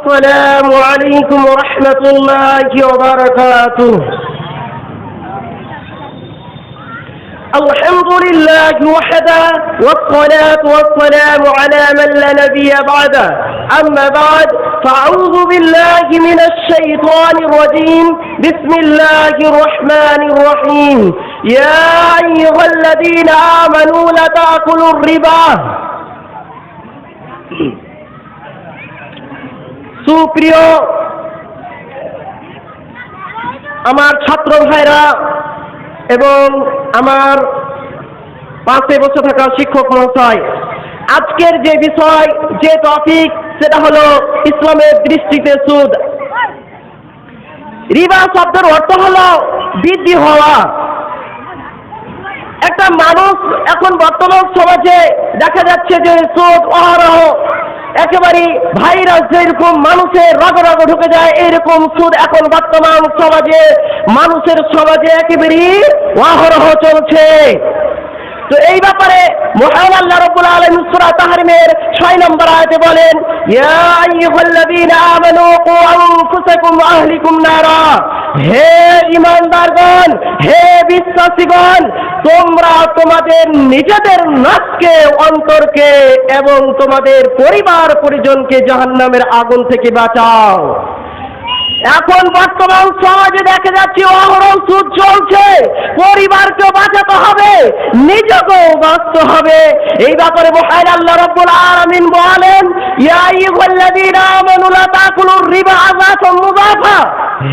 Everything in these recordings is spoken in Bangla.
السلام عليكم ورحمة الله وبركاته. الحمد لله وحده والصلاة والسلام على من لا نبي بعده. أما بعد فأعوذ بالله من الشيطان الرجيم. بسم الله الرحمن الرحيم. يا أيها الذين آمنوا لا تأكلوا الربا. সুপ্রিয় আমার ছাত্র ভাইরা এবং আমার পাশে বসে থাকা শিক্ষক মহাশয়, আজকের যে বিষয়, যে টপিক সেটা হলো ইসলামের দৃষ্টিতে সুদ। রিবা শব্দের অর্থ হলো বৃদ্ধি হওয়া। একটা মানুষ এখন বর্তমান সমাজে দেখা যাচ্ছে যে সুদ অহরহ। একেবারে ভাইরাস যেরকম মানুষের রগ রগ ঢুকে যায়, এরকম সুদ এখন বর্তমান সমাজে, মানুষের সমাজে একেবারে অহরহ চলছে। তো এই ব্যাপারে মহান আল্লাহ রাব্বুল আলামিন সূরা তাহরিমের 6 নম্বর আয়াতে বলেন, ইয়া আইয়ুহাল্লাযীনা আমানু কু আনফুসাকুম ওয়া আহলিকুম নারা। হে হে বিশ্বাসীগণ, তোমরা তোমাদের নিজেদের নাককে অন্তরকে এবং তোমাদের পরিবার পরিজনকে জাহান্নামের আগুন থেকে বাঁচাও। এখন বর্তমান সমাজে দেখা যাচ্ছে অহরহ সুদ চলছে। পরিবারকে বাঁচাতে হবে নিজেকেও বাঁচতে হবে। এই ব্যাপারে মহান আল্লাহ রব্বুল আলামিন বলেন তাকুলুর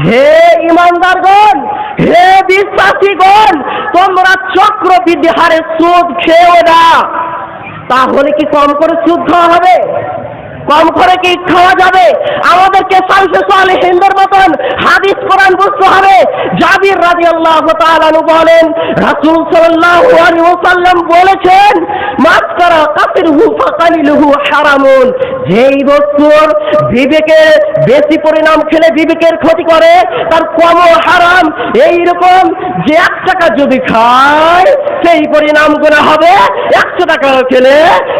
হে ঈমানদারগণ, হে বিশ্বাসীগণ, তোমরা সুদ না। তাহলে কি কম করে সুদ খাওয়া হবে? কম করে কি খাওয়া যাবে? আমাদেরকে সালসে সালে হিন্দুর মতন হাদিস কোরআন বুঝতে হবে জাবির রাজি আল্লাহ বলেন, রাসূল বলেছেন ফাকালিলহু হারামুন। যেই বস্তুর বিবেকে বেশি পরিণাম খেলে বিবেকের ক্ষতি করে, তার কমও হারাম এই রকম যে এক টাকা যদি খায়, সেই পরিণাম গুণা হবে। একশো টাকা খেলে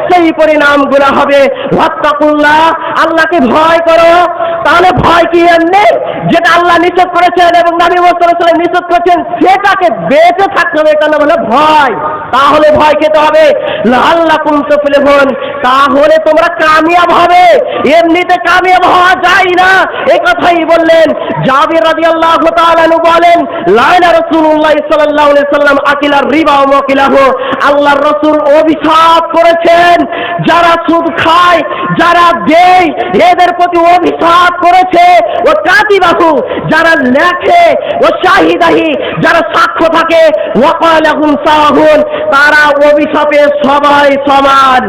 সেই পরিণাম গুণা হবে। ভত্তাকুল্লাহ আল্লাহকে ভয় করো। তাহলে ভয় কি এমনি? যেটা আল্লাহ নিষেধ করেছেন এবং নবী মোসাল্লাম নিষেধ করেছেন, সেটাকে বেঁচে থাকতে হবে কেন বলে ভয়। তাহলে ভয় খেতে হবে। আল্লাহ কুমতে ফেলে হন তাহলে তোমরা কামিয়াব হবে। এমনিতে কামিয়াব হওয়া যায় না। এই কথাই বললেন জাবির তাআলা আনহু বলেন, লাইনা রাসূলুল্লাহ সাল্লাল্লাহু আলাইহি সাল্লাম, আকিলার রিবা ও মুকিলাহ। আল্লাহর রাসূল অভিশাপ করেছেন। যারা সুদ খায়, যারা দেয়, এদের প্রতি অভিশাপ করেছে। ও কাতিবাহু, যারা লেখে, ও যারা সাক্ষ্য থাকে তারা অভিশাপে সবাই সমান।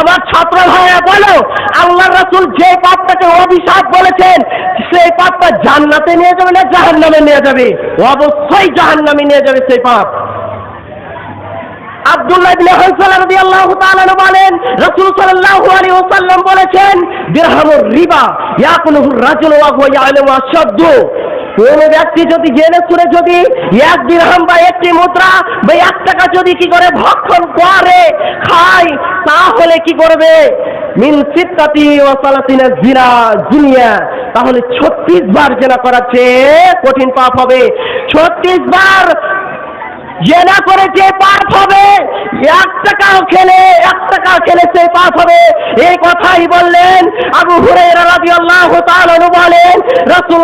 আমার ছাত্র ভাইয়া বলো আল্লাহ রাসূল যে পাপটাকে অভিশাপ বলেছেন, সেই পাপটা জান্নাতে নিয়ে যাবে না জাহান্নামে নিয়ে যাবে? অবশ্যই জাহান্নামে নিয়ে যাবে সেই পাপ। আব্দুল্লাহ বলেন সাল্লাল্লাহু বলেছেন রিবা রাজুলু ওয়া কোন ব্যক্তি যদি জেনে শুনে যদি এক দিরহাম বা একটি মুদ্রা বা এক টাকা যদি কি করে ভক্ষণ করে, খায়, তাহলে কি করবে? মিন সিত্তাতি ওয়া সালাতিনা জিনা জিনিয়া তাহলে ছত্রিশ বার জেনা করার চেয়ে কঠিন পাপ হবে। ছত্রিশ বার জেনা করে যে পাপ হবে, এক টাকাও খেলে, এক টাকা খেলে সে পাপ হবে। এই কথাই বললেন আবু হুরায়রা তাআলা আনহু বলেন, রাসূল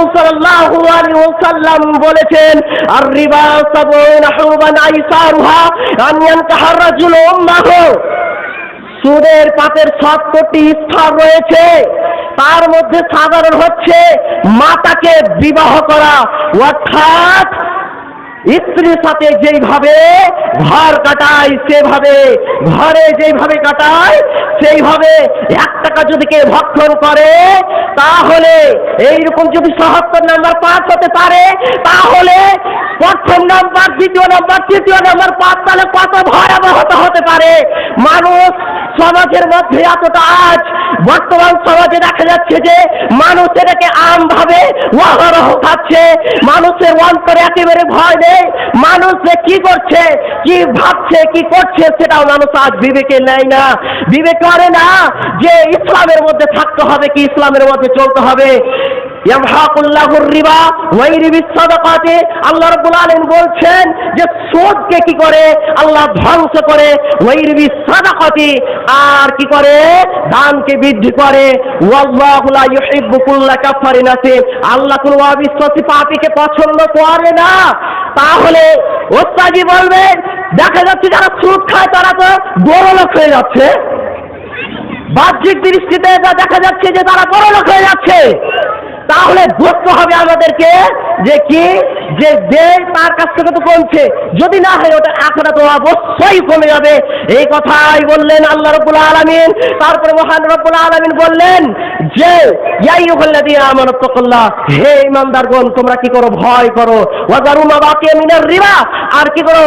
ওয়াসাল্লাম বলেছেন আর রিবা সাবুন আইসারুহা উম্মাহু। সুদের পাপের সত্তরটি স্তর রয়েছে, তার মধ্যে সাধারণ হচ্ছে মাতাকে বিবাহ করা। অর্থাৎ স্ত্রীর সাথে যেইভাবে ঘর কাটায়, সেভাবে ঘরে যেইভাবে কাটায় সেইভাবে এক টাকা যদি কেউ ভক্ষণ করে, তাহলে এইরকম যদি সহত্তর নাম্বার পাস হতে পারে, তাহলে প্রথম নাম্বার দ্বিতীয় নাম্বার তৃতীয় নাম্বার পাস তাহলে কত ভয়াবহতা হতে পারে? মানুষ সমাজের মধ্যে এতটা আজ বর্তমান সমাজে দেখা যাচ্ছে যে মানুষ এটাকে আম ভাবে অহরহ খাচ্ছে, মানুষের অন্তরে একেবারে ভয় নেই। মানুষ যে কি করছে, কি ভাবছে, কি করছে, সেটাও মানুষ আজ বিবেকে নেয় না। বিবেক করে না যে ইসলামের মধ্যে থাকতে হবে কি, ইসলামের মধ্যে চলতে হবে। রিবা আল্লাহ রাব্বুল আলামিন বলছেন যে সুদকে কি করে? আল্লাহ ধ্বংস করে। ওয়াইরিবিস সাদাকাতে আর কি করে? দানকে বৃদ্ধি করে। ওয়াল্লাহু আল্লাহ কোন অবিশ্বাসী পাপীকে পছন্দ করে না। তাহলে ওস্তাজি বলবেন, দেখা যাচ্ছে যারা সুদ খায়, তারা তো বড় লোক হয়ে যাচ্ছে। বাহ্যিক দৃষ্টিতে দেখা যাচ্ছে যে তারা বড় লোক হয়ে যাচ্ছে। তাহলে বুঝতে হবে আমাদেরকে যে কি? যে যে তার কাছ থেকে তো কমছে। যদি না হয় ওটা আখড়া তো অবশ্যই কমে যাবে। এই কথাই বললেন আল্লাহ রব্বুল আলামিন। তারপরে মহান রব্বুল আলামিন বললেন যে ইয়াই দিয়ে আমার তকল্লা হে ইমানদারগণ তোমরা কি করো? ভয় করো। ওয়াজারুমা বাকি মিনার রিবা, আর কি করো?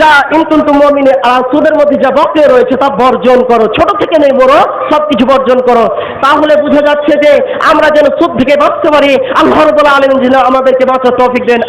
যা ইনকুন্তু মুমিনে সুদের মধ্যে যা বকে রয়েছে, তা বর্জন করো। ছোট থেকে নেই, বড় সবকিছু বর্জন করো। তাহলে বোঝা যাচ্ছে যে, আমরা যেন সুদ থেকে বাঁচতে পারি। আল্লাহ রাব্বুল আলামিন যেন আমাদেরকে বাঁচার তৌফিক দেন।